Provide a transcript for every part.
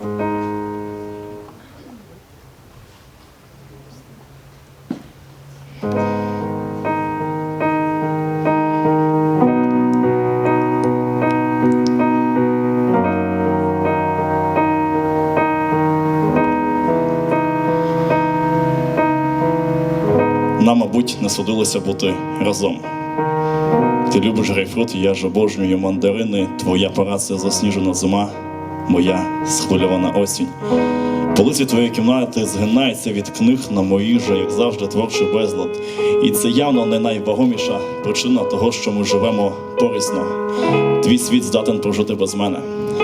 Нам, мабуть, не судилося бути разом. Ти любиш грейпфрут, я ж обожнюю мандарини, твоя пора засніжена зима, моя схвильована осінь. Полиці твоєї кімнати згинаються від книг на мої же, як завжди, творчий безлад. І це явно не найвагоміша причина того, що ми живемо порісно. Твій світ здатен прожити без мене.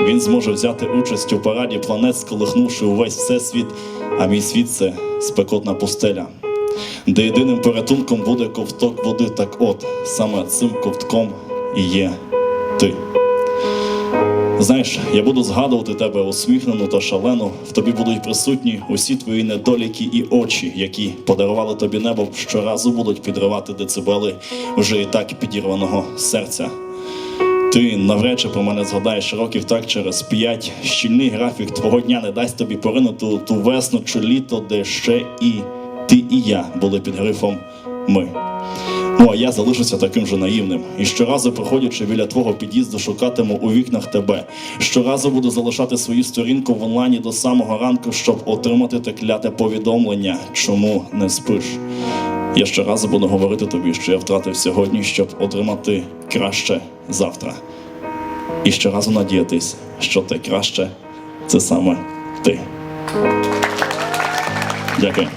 Він зможе взяти участь у параді планет, сколихнувши увесь всесвіт, а мій світ це спекотна пустеля де єдиним порятунком буде ковток води. Так от, саме цим ковтком і є ти. Знаєш, я буду згадувати тебе усміхнену та шалену. В тобі будуть присутні усі твої недоліки і очі, які подарували тобі небо, щоразу будуть підривати децибели вже і так підірваного серця. Ти навряд про мене згадаєш років так через п'ять. Щільний графік твого дня не дасть тобі поринути у ту весну чи літо, де ще і ти і я були під грифом ми. А я залишуся таким же наївним. І щоразу, проходячи біля твого під'їзду, шукатиму у вікнах тебе. Щоразу буду залишати свою сторінку в онлайні до самого ранку, щоб отримати те кляте повідомлення, чому не спиш. Я щоразу буду говорити тобі, що я втратив сьогодні, щоб отримати краще завтра. І щоразу надіятись, що те краще це саме ти. Дякую.